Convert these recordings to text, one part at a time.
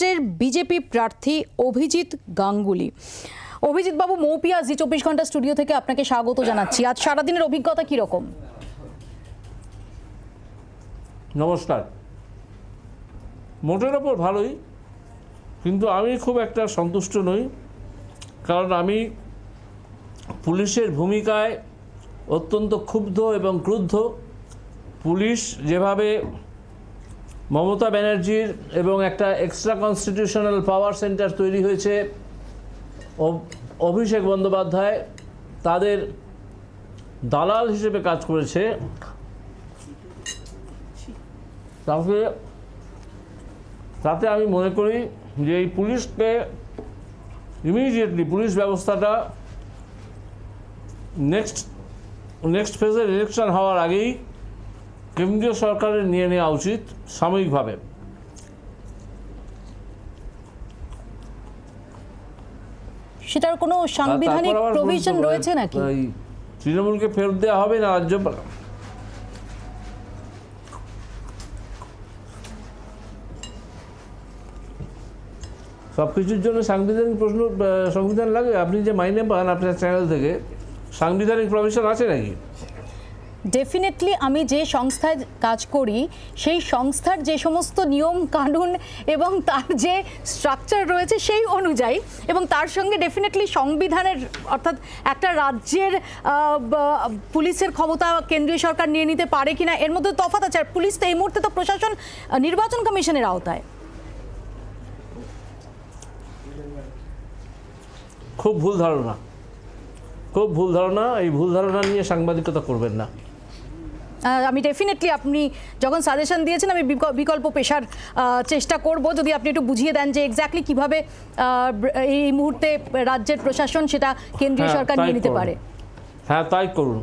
রাজ্যের বিজেপি প্রার্থী অভিজিৎ গাঙ্গুলি। অভিজিৎ বাবু, মৌপিয়া জি চব্বিশ ঘণ্টা স্টুডিও থেকে আপনাকে স্বাগত জানাচ্ছি। আজ সারাদিনের অভিজ্ঞতা কীরকম নমস্কার। মোটের ওপর ভালোই, কিন্তু আমি খুব একটা সন্তুষ্ট নই, কারণ আমি পুলিশের ভূমিকায় অত্যন্ত ক্ষুব্ধ এবং ক্রুদ্ধ। পুলিশ যেভাবে মমতা ব্যানার্জির এবং একটা এক্সট্রা কনস্টিটিউশনাল পাওয়ার সেন্টার তৈরি হয়েছে। অভিষেক বন্দ্যোপাধ্যায় তাদের দালাল হিসেবে কাজ করেছে। তাতে তাতে আমি মনে করি যে এই পুলিশকে ইমিডিয়েটলি পুলিশ ব্যবস্থাটা নেক্সট নেক্সট ফেজের ইলেকশন হওয়ার আগেই কেন্দ্রীয় সরকারের নিয়ে নেওয়া উচিত সাময়িকভাবে। সেটার কোনো সাংবিধানিক প্রভিশন রয়েছে নাকি? তৃণমূলকে ফেরত দেওয়া হবে না রাজ্য সব কিছুর জন্য সাংবিধানিক প্রশ্ন সংবিধান লাগে? আপনি যে মাইনে পান আপনার চ্যানেল থেকে সাংবিধানিক প্রভিশন আছে নাকি? ডেফিনেটলি আমি যে সংস্থায় কাজ করি, সেই সংস্থার যে সমস্ত নিয়ম, কানুন এবং তার যে স্ট্রাকচার রয়েছে সেই অনুযায়ী এবং তার সঙ্গে ডেফিনেটলি সংবিধানের, অর্থাৎ একটা রাজ্যের পুলিশের ক্ষমতা কেন্দ্রীয় সরকার নিয়ে নিতে পারে কিনা, এর মধ্যে তফাৎ আছে। আর পুলিশ তো এই মুহূর্তে তো প্রশাসন নির্বাচন কমিশনের আওতায়। খুব ভুল ধারণা। খুব ভুল ধারণা, এই ভুল ধারণা নিয়ে সাংবাদিকতা করবেন না। আমি ডেফিনেটলি আপনি যখন সাজেশন দিয়েছেন আমি বিক- বিকল্প পেশার চেষ্টা করব। যদি আপনি একটু বুঝিয়ে দেন যে এক্স্যাক্টলি কীভাবে এই মুহূর্তে রাজ্যের প্রশাসন সেটা কেন্দ্রীয় হ্যাঁ, সরকার নিয়ে নিতে পারে। হ্যাঁ তাই করুন।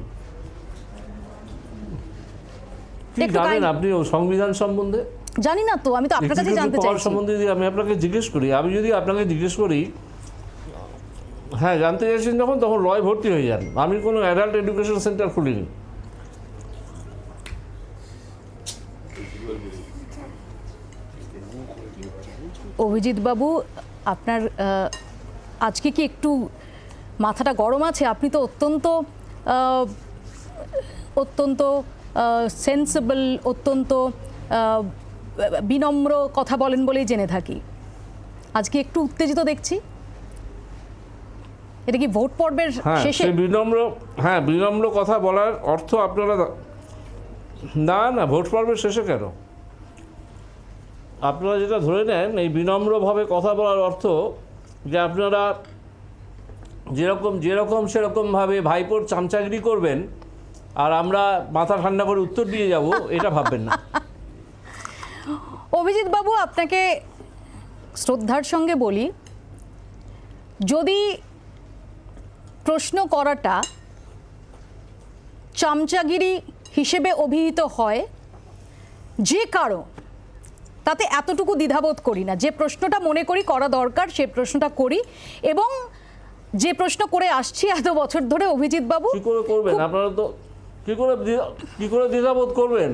কি জানেন আপনি সংবিধান সম্বন্ধে? জানি না তো আমি তো আপনার কাছে জানতে চাইছি। সম্বন্ধে যদি আমি আপনাকে জিজ্ঞেস করি আমি যদি আপনাকে জিজ্ঞেস করি হ্যাঁ জানতে চাইছেন যখন তখন রয় ভর্তি হয়ে যান। আমি কোনো অ্যাডাল্ট এডুকেশন সেন্টার খুলিনি। অভিজিৎ বাবু আপনার আজকে কি একটু মাথাটা গরম আছে? আপনি তো অত্যন্ত অত্যন্ত সেন্সেবল অত্যন্ত বিনম্র কথা বলেন বলেই জেনে থাকি। আজকে একটু উত্তেজিত দেখছি। এটা কি ভোট পর্বের হ্যাঁ শেষে? বিনম্র হ্যাঁ বিনম্র কথা বলার অর্থ আপনারা না না ভোট পর্বের শেষে কেন? আপনারা যেটা ধরে নেন, এই বিনম্রভাবে কথা বলার অর্থ যে আপনারা যেরকম যেরকম সেরকমভাবে ভাইপোর চামচাগিরি করবেন আর আমরা মাথা ঠান্ডা করে উত্তর দিয়ে যাব, এটা ভাববেন না। অভিজিৎ বাবু, আপনাকে শ্রদ্ধার সঙ্গে বলি, যদি প্রশ্ন করাটা চামচাগিরি হিসেবে অভিহিত হয়, যে কারও তাতে এতটুকু দ্বিধাবোধ করি না। যে প্রশ্নটা মনে করি করা দরকার সে প্রশ্নটা করি এবং যে প্রশ্ন করে আসছি এত বছর ধরে অভিজিৎ বাবু কি করে করবেন? আপনারা তো কি করে কি করে দ্বিধাবোধ করবেন?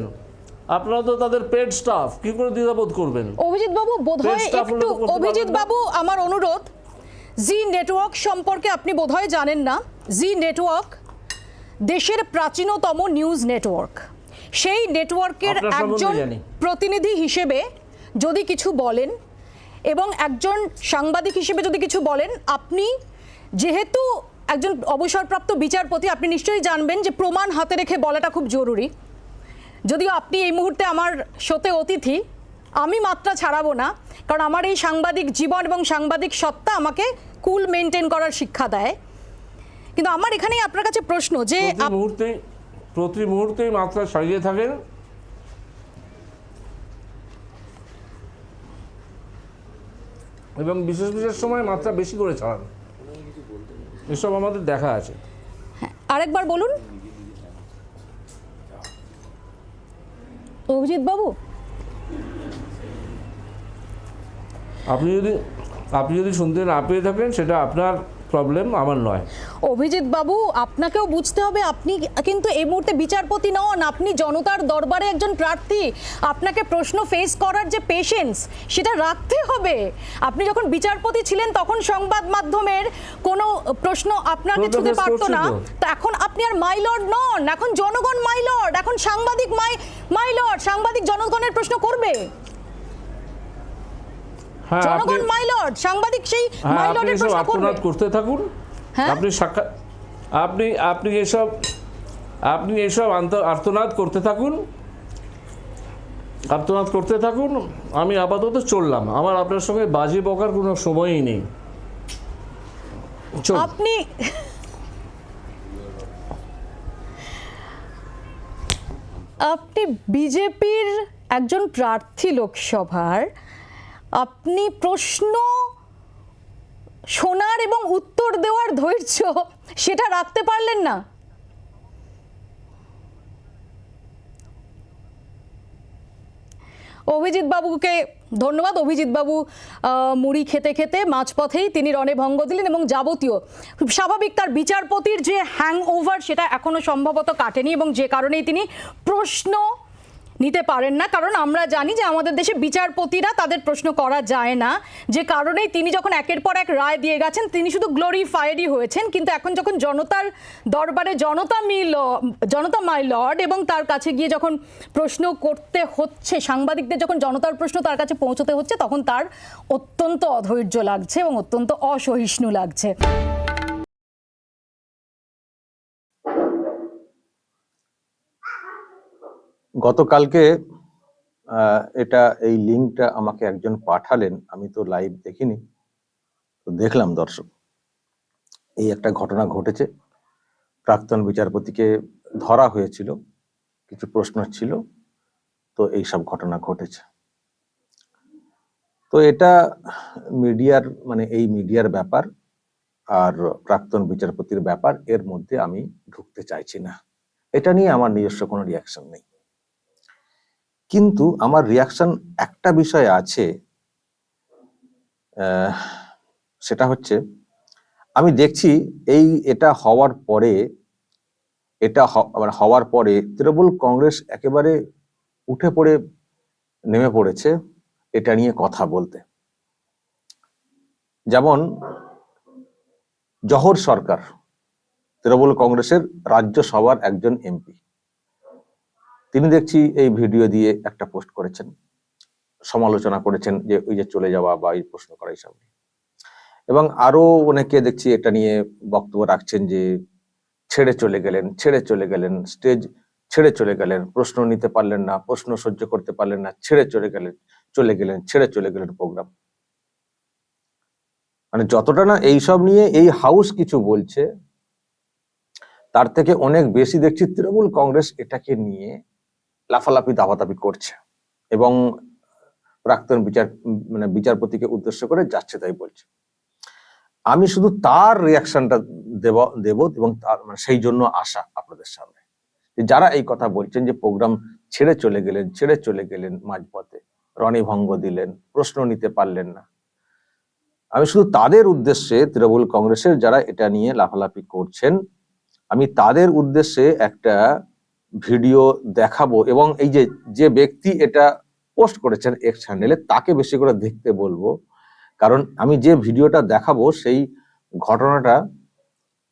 আপনারা তো তাদের পেড স্টাফ কি করে দ্বিধাবোধ করবেন? অভিজিৎ বাবু বোধহয় একটু অভিজিৎ বাবু আমার অনুরোধ জি নেটওয়ার্ক সম্পর্কে আপনি বোধহয় জানেন না। জি নেটওয়ার্ক দেশের প্রাচীনতম নিউজ নেটওয়ার্ক সেই নেটওয়ার্কের একজন প্রতিনিধি হিসেবে যদি কিছু বলেন এবং একজন সাংবাদিক হিসেবে যদি কিছু বলেন আপনি যেহেতু একজন অবসরপ্রাপ্ত বিচারপতি আপনি নিশ্চয়ই জানবেন যে প্রমাণ হাতে রেখে বলাটা খুব জরুরি। যদিও আপনি এই মুহূর্তে আমার শোতে অতিথি আমি মাত্রা ছাড়াবো না কারণ আমার এই সাংবাদিক জীবন এবং সাংবাদিক সত্তা আমাকে কুল মেনটেন করার শিক্ষা দেয়। কিন্তু আমার এখানেই আপনার কাছে প্রশ্ন যে প্রতি মুহূর্তে প্রতি মাত্রা ছাড়িয়ে থাকেন এবং বিশেষ বিশেষ সময় মাত্রা বেশি করে চালান। এসব আমাদের দেখা আছে। আরেকবার বলুন। অভিজিৎ বাবু? আপনি যদি আপনি যদি শুনতে না পেয়ে থাকেন সেটা আপনার প্রবলেম আমার নয়। অভিজিৎ বাবু আপনাকেও বুঝতে হবে আপনি কিন্তু এই মুহূর্তে বিচারপতি নন আপনি জনতার দরবারে একজন প্রার্থী। আপনাকে প্রশ্ন ফেস করার যে পেশেন্স সেটা রাখতে হবে। আপনি যখন বিচারপতি ছিলেন তখন সংবাদ মাধ্যমের কোনো প্রশ্ন আপনাকে ছুতে পারতো না। তো। এখন আপনি আর মাইলর্ড নন এখন জনগণ মাইলর্ড এখন সাংবাদিক মাই মাইলর্ড সাংবাদিক জনগণের প্রশ্ন করবে। জনগণ মাইলর্ড সাংবাদিক সেই হ্যাঁ মাইলর্ডের প্রশ্ন করবে। করতে থাকুন। হ্যাঁ? আপনি সাক্ষাৎ আপনি আপনি এসব আপনি এসব আর্তনাদ করতে থাকুন। আর্তনাদ করতে থাকুন। আমি আপাতত চললাম। আমার আপনার সঙ্গে বাজি বকার কোনো সময়ই নেই। আপনি আপনি বিজেপির একজন প্রার্থী লোকসভার আপনি প্রশ্ন শোনার এবং উত্তর দেওয়ার ধৈর্য সেটা রাখতে পারলেন না। অভিজিৎ বাবুকে ধন্যবাদ। অভিজিৎ বাবু মুড়ি খেতে খেতে মাঝপথেই তিনি রণে ভঙ্গ দিলেন এবং যাবতীয় স্বাভাবিক তার বিচারপতির যে হ্যাং ওভার সেটা এখনও সম্ভবত কাটেনি এবং যে কারণেই তিনি প্রশ্ন নিতে পারেন না। কারণ আমরা জানি যে আমাদের দেশে বিচারপতিরা তাদের প্রশ্ন করা যায় না। যে কারণেই তিনি যখন একের পর এক রায় দিয়ে গেছেন, তিনি শুধু গ্লোরিফাইডই হয়েছেন। কিন্তু এখন যখন জনতার দরবারে জনতা মিল জনতা মাই লর্ড এবং তার কাছে গিয়ে যখন প্রশ্ন করতে হচ্ছে, সাংবাদিকদের যখন জনতার প্রশ্ন তার কাছে পৌঁছতে হচ্ছে, তখন তার অত্যন্ত অধৈর্য লাগছে এবং অত্যন্ত অসহিষ্ণু লাগছে। গতকালকে এটা, এই লিঙ্কটা আমাকে একজন পাঠালেন, আমি তো লাইভ দেখিনি, তো দেখলাম দর্শক। এই একটা ঘটনা ঘটেছে, প্রাক্তন বিচারপতিকে ধরা হয়েছিল, কিছু প্রশ্ন ছিল, তো এই সব ঘটনা ঘটেছে। তো এটা মিডিয়ার মানে এই মিডিয়ার ব্যাপার আর প্রাক্তন বিচারপতির ব্যাপার, এর মধ্যে আমি ঢুকতে চাইছি না। এটা নিয়ে আমার নিজস্ব কোনো রিয়াকশন নেই। কিন্তু আমার রিয়াকশন একটা বিষয়ে আছে সেটা হচ্ছে আমি দেখছি এই এটা হওয়ার পরে, এটা মানে হওয়ার পরে তৃণমূল কংগ্রেস একেবারে উঠে পড়ে, নেমে পড়েছে এটা নিয়ে কথা বলতে। যেমন জহর সরকার, তৃণমূল কংগ্রেসের রাজ্যসভার একজন এমপি। তিনি দেখছি এই ভিডিও দিয়ে একটা পোস্ট করেছেন, সমালোচনা করেছেন যে ওই যে চলে যাওয়া বা এই প্রশ্ন করা এইসব নিয়ে। এবং আরও অনেকে দেখছি এটা নিয়ে বক্তব্য রাখছেন যে ছেড়ে চলে গেলেন, ছেড়ে চলে গেলেন, স্টেজ ছেড়ে চলে গেলেন, প্রশ্ন নিতে পারলেন না, প্রশ্ন সহ্য করতে পারলেন না, ছেড়ে চলে গেলেন চলে গেলেন, ছেড়ে চলে গেলেন প্রোগ্রাম মানে যতটা না এইসব নিয়ে এই হাউস কিছু বলছে, তার থেকে অনেক বেশি দেখছি তৃণমূল কংগ্রেস এটাকে নিয়ে লাফালাফি দাপাদাপি করছে এবং প্রাক্তন বিচার মানে বিচারপতিকে উদ্দেশ্য করে যাচ্ছে তাই বলছে। আমি শুধু তার রিয়াকশনটা দেব দেব এবং তার মানে সেই জন্য আশা আপনাদের সামনে যারা এই কথা বলছেন যে প্রোগ্রাম ছেড়ে চলে গেলেন, ছেড়ে চলে গেলেন মাঝপথে রনি ভঙ্গ দিলেন, প্রশ্ন নিতে পারলেন না। আমি শুধু তাদের উদ্দেশ্যে তৃণমূল কংগ্রেসের যারা এটা নিয়ে লাফালাফি করছেন, আমি তাদের উদ্দেশ্যে একটা ভিডিও দেখাবো এবং এই যে যে ব্যক্তি এটা পোস্ট করেছেন এক্স চ্যানেলে তাকে বেশি করে দেখতে বলব। কারণ আমি যে ভিডিওটা দেখাবো, সেই ঘটনাটা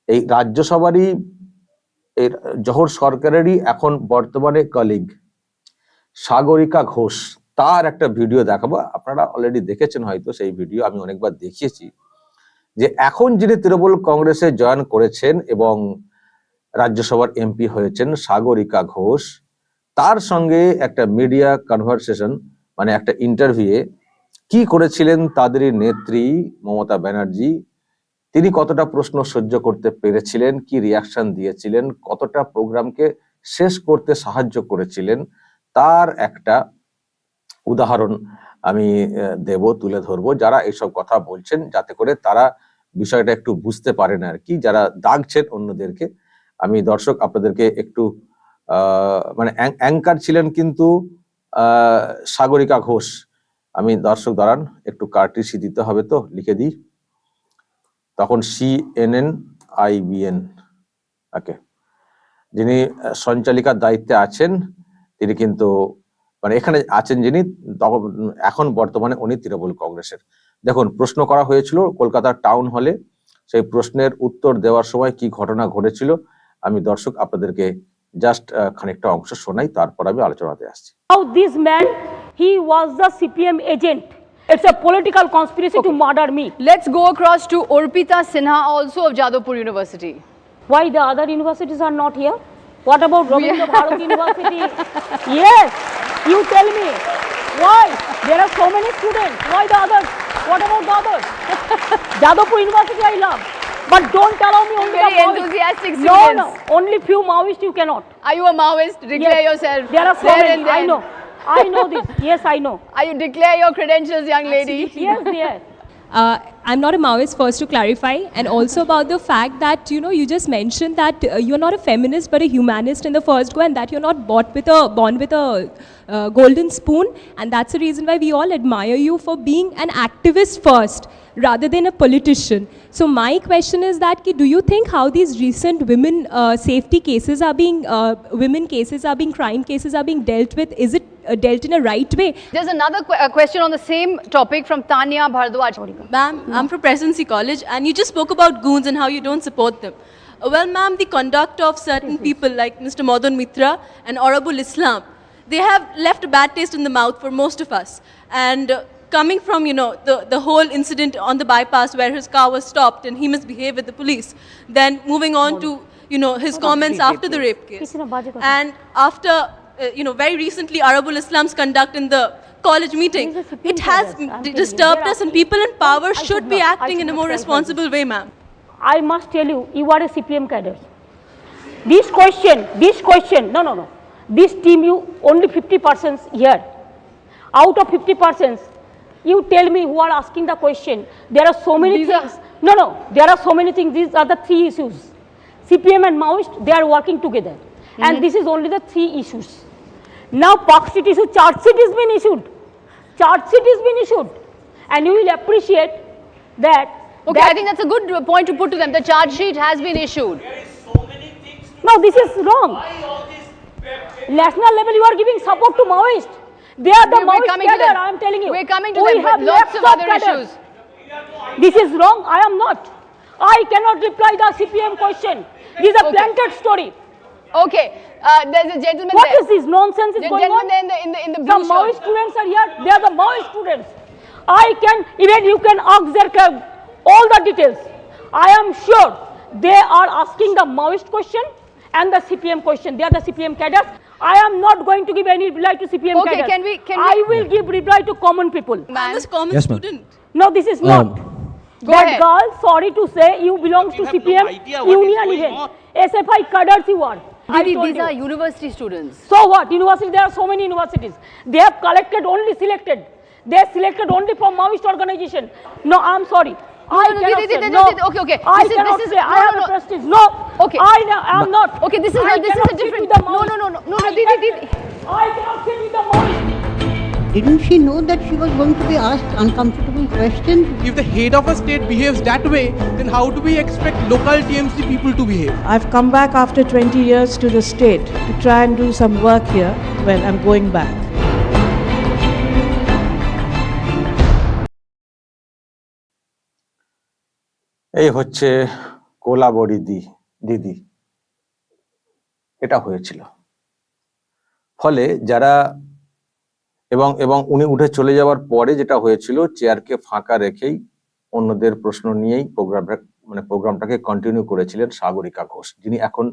এই রাজ্যসভারই এই জহর সরকারেরই এখন বর্তমানে কলিগ সাগরিকা ঘোষ। তার একটা ভিডিও দেখাবো। আপনারা অলরেডি দেখেছেন হয়তো সেই ভিডিও, আমি অনেকবার দেখিয়েছি। যে এখন যিনি তৃণমূল কংগ্রেসে জয়েন করেছেন এবং রাজ্যসভার এমপি হয়েছেন সাগরিকা ঘোষ। তার সঙ্গে একটা মিডিয়া কনভারসেশন মানে একটা ইন্টারভিউয়ে কি করেছিলেন তাদেরই নেত্রী মমতা ব্যানার্জি, তিনি কতটা প্রশ্ন সহ্য করতে পেরেছিলেন, কি রিয়াকশন দিয়েছিলেন, কতটা প্রোগ্রামকে শেষ করতে সাহায্য করেছিলেন, তার একটা উদাহরণ আমি দেব, তুলে ধরবো। যারা এইসব কথা বলছেন, যাতে করে তারা বিষয়টা একটু বুঝতে পারেন আর কি, যারা দাগছেন অন্যদেরকে। আমি দর্শক আপনাদেরকে একটু মানে অ্যাঙ্কার ছিলেন কিন্তু সাগরিকা ঘোষ। আমি দর্শক দাঁড়ান, একটু কার্টিসি দিতে হবে তো, লিখে দিই। তখন সিএনএন আইবিএন ওকে। যিনি সঞ্চালিকার দায়িত্বে আছেন, তিনি কিন্তু মানে এখানে আছেন যিনি এখন বর্তমানে উনি তৃণমূল কংগ্রেসের। দেখুন, প্রশ্ন করা হয়েছিল কলকাতার টাউন হলে, সেই প্রশ্নের উত্তর দেওয়ার সময় কি ঘটনা ঘটেছিল আমি দর্শক আপনাদেরকে জাস্ট খানিকটা অংশ শোনাই তারপর আমি আলোচনাতে আসছি Now this man, he was the CPM agent. It's a political conspiracy to murder me. Let's go across to Orpita Sinha, also of Jadavpur University. Why the other universities are not here? What about Rabindra Bharat University? Yes, you tell me. Why? There are so many students. Why the others? What about the others? Jadavpur University I love. But don't allow me only Very the Maoist- enthusiastic No, no. Only few Maoists you cannot. Are you a Maoist? Declare Yes. yourself. There are so there many. and then. I know. I know this. Yes, I know. Are you declare your credentials, young lady? Yes, yes. Uh, I'm not a Maoist, first to clarify, and also about the fact that you know you just mentioned that uh, you're not a feminist but a humanist in the first go, and that you're not bought with a born with a uh, golden spoon, and that's the reason why we all admire you for being an activist first rather than a politician. So my question is that ki, do you think how these recent women uh, safety cases are being uh, women cases are being crime cases are being dealt with? Is it uh, dealt in a right way? There's another que- uh, question on the same topic from Tanya Bhardwaj. Ma'am, I'm from Presidency College, and you just spoke about goons and how you don't support them. Uh, Well, ma'am, the conduct of certain people like Mr. Madan Mitra and Arabul Islam, they have left a bad taste in the mouth for most of us. And uh, coming from, you know, the, the whole incident on the bypass where his car was stopped and he misbehaved with the police, then moving on to, you know, his comments after the rape case. Kisina baje kotha. And after, uh, you know, very recently, Arabul Islam's conduct in the college meeting, are it has Court, I'm d- telling you. disturbed us, and people in power should be acting in a more responsible way, ma'am. I must tell you, you are a CPM cadre. This question, this question, no, no, no. This team, you only 50 persons here. Out of 50 persons, you tell me who are asking the question. There are so many These are- things. No, no, there are so many things. These are the three issues. CPM and Maoist, they are working together. And mm-hmm. this is only the three issues. Now, Park Street issue, charge sheet has been issued. Charge sheet has been issued. And you will appreciate that. Okay, that I think that's a good point to put to them. The charge sheet has been issued. There is so many things no, this is wrong. National level, you are giving support to Maoist. They are the We- we're Maoist coming to cadre, them. I am telling you. We're coming to we them with have lots of other cadres. issues. This is wrong. I am not. I cannot reply the CPM question. This is a Okay. planted story. Okay, uh, there's a gentleman What there. is this nonsense is The going gentleman on? there in the, in the, in the Some blue Maoist shirt. students are here. They are the Maoist students. I can, even you can ask their, ca- all the details. I am sure they are asking the Maoist question and the CPM question. They are the CPM cadres. I am not going to give any reply to CPM Okay, cadres. can we- can I we- will give reply to common people. I'm Man. a common Yes, ma'am. student. No, this is not. Go that ahead. girl, sorry to say, you belong to have no CPM idea union going even. on. SFI cadres you are. I told these you. are university students. So what? University, there are so many universities. They have collected only selected. They are selected only from Maoist organization. No, I'm sorry. Oh, I no, cannot Didi, say. No. Okay, okay. I This is- cannot this is- say. I no, have no, a no. prestige. No. Okay. I am not. Okay, this is I this is a different- no, no, no, no, no, no, I Didi, cannot- Didi. I cannot sit with the Maoist. Didn't she know that she was going to be asked uncomfortable questions? If the head of a state behaves that way, then how do we expect local TMC people to behave? I've come back after 20 years to the state to try and do some work here. Well, I'm going back. এই হচ্ছে কোলাবড়ি দি দিদি এটা হয়েছিল ফলে যারা এবং এবং উনি উঠে চলে যাওয়ার পরে যেটা হয়েছিল চেয়ারকে ফাঁকা রেখেই অন্যদের প্রশ্ন নিয়েই প্রোগ্রামটা মানে প্রোগ্রামটাকে কন্টিনিউ করেছিলেন সাগরিকা ঘোষ, যিনি এখন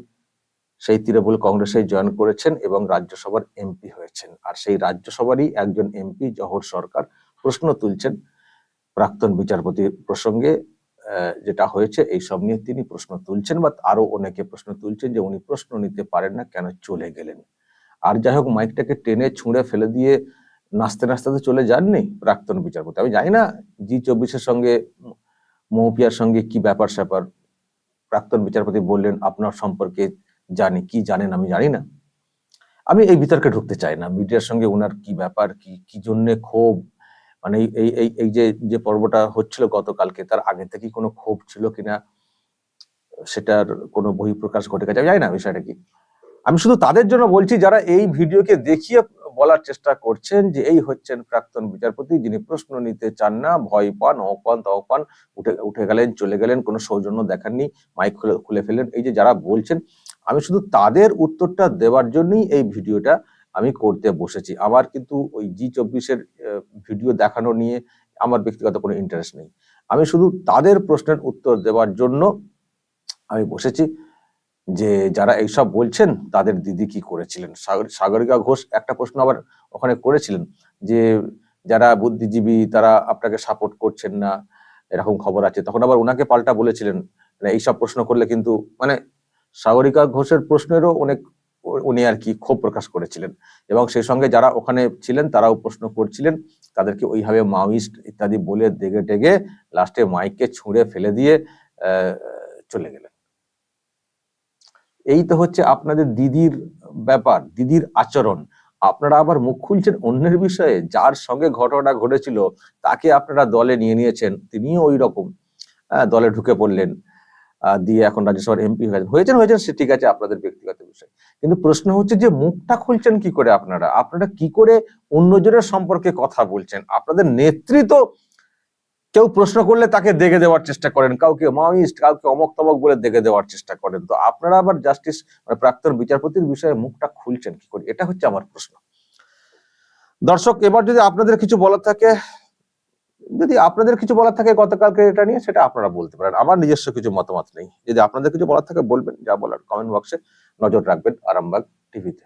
সেই তৃণমূল কংগ্রেসে জয়েন করেছেন এবং রাজ্যসভার এমপি হয়েছেন। আর সেই রাজ্যসভারই একজন এমপি জহর সরকার, প্রশ্ন তুলছেন প্রাক্তন বিচারপতি প্রসঙ্গে যেটা হয়েছে, এই সব নিয়ে তিনি প্রশ্ন তুলছেন বা আরও অনেকে প্রশ্ন তুলছেন যে উনি প্রশ্ন নিতে পারেন না, কেন চলে গেলেন? আর যাই হোক মাইকটাকে টেনে ছুঁড়ে ফেলে দিয়ে নাচতে নাচতে তো চলে যাননি প্রাক্তন বিচারপতি। আমি জানি না জি চব্বিশের সঙ্গে মৌপিয়ার সঙ্গে কি ব্যাপার স্যাপার। প্রাক্তন বিচারপতি বললেন, আপনার সম্পর্কে জানি, কি জানেন আমি জানি না। আমি এই বিতর্কে ঢুকতে চাই না। মিডিয়ার সঙ্গে ওনার কি ব্যাপার, কি কি জন্যে ক্ষোভ? মানে এই এই এই এই যে যে পর্বটা হচ্ছিল গতকালকে, তার আগে থেকে কোনো ক্ষোভ ছিল কিনা, সেটার কোনো বহিঃপ্রকাশ ঘটে গেছে? আমি জানি না বিষয়টা কি। আমি শুধু তাদের জন্য বলছি যারা এই ভিডিওকে দেখিয়ে বলার চেষ্টা করছেন যে এই হচ্ছেন প্রাক্তন বিচারপতি যিনি প্রশ্ন নিতে চান না, ভয় পান অক পান উঠে উঠে গেলেন, চলে গেলেন, কোনো সৌজন্য দেখাননি, মাইক খুলে খুলে ফেললেন। এই যে যারা বলছেন, আমি শুধু তাদের উত্তরটা দেওয়ার জন্যই এই ভিডিওটা আমি করতে বসেছি। আমার কিন্তু ওই জি চব্বিশের ভিডিও দেখানো নিয়ে আমার ব্যক্তিগত কোনো ইন্টারেস্ট নেই। আমি শুধু তাদের প্রশ্নের উত্তর দেওয়ার জন্য আমি বসেছি। যে যারা এইসব বলছেন, তাদের দিদি কি করেছিলেন? সাগর- সাগরিকা ঘোষ একটা প্রশ্ন আবার ওখানে করেছিলেন যে যারা বুদ্ধিজীবী, তারা আপনাকে সাপোর্ট করছেন না, এরকম খবর আছে। তখন আবার ওনাকে পাল্টা বলেছিলেন মানে এইসব প্রশ্ন করলে কিন্তু মানে সাগরিকা ঘোষের প্রশ্নেরও অনেক, উনি আর কি ক্ষোভ প্রকাশ করেছিলেন। এবং সেই সঙ্গে যারা ওখানে ছিলেন, তারাও প্রশ্ন করছিলেন, তাদেরকে ওইভাবে মাওয়িস্ট ইত্যাদি বলে দেগে টেগে লাস্টে মাইককে ছুঁড়ে ফেলে দিয়ে চলে গেলেন। এই তো হচ্ছে আপনাদের দিদির ব্যাপার, দিদির আচরণ। আপনারা আবার মুখ খুলছেন অন্যের বিষয়ে, যার সঙ্গে ঘটনা ঘটেছিল, তাকে আপনারা দলে নিয়ে নিয়েছেন, তিনিও ওই রকম দলে ঢুকে পড়লেন দিয়ে এখন রাজ্যসভার এমপি হয়েছেন হয়েছেন হয়েছেন, সে ঠিক আছে আপনাদের ব্যক্তিগত বিষয়। কিন্তু প্রশ্ন হচ্ছে যে মুখটা খুলছেন কি করে আপনারা? আপনারা কি করে অন্যজনের সম্পর্কে কথা বলছেন? আপনাদের নেতৃত্ব কেউ প্রশ্ন করলে তাকে দেখে দেওয়ার চেষ্টা করেন, কাউকে মাওয়িস্ট, কাউকে অমক তমক বলে দেখে দেওয়ার চেষ্টা করেন। তো আপনারা আবার জাস্টিস মানে প্রাক্তন বিচারপতির বিষয়ে মুখটা খুলছেন কি করে? এটা হচ্ছে আমার প্রশ্ন। দর্শক, এবার যদি আপনাদের কিছু বলার থাকে, যদি আপনাদের কিছু বলার থাকে গতকালকে এটা নিয়ে, সেটা আপনারা বলতে পারেন। আমার নিজস্ব কিছু মতামত নেই। যদি আপনাদের কিছু বলার থাকে বলবেন, যা বলার কমেন্ট বক্সে নজর রাখবেন আরামবাগ টিভিতে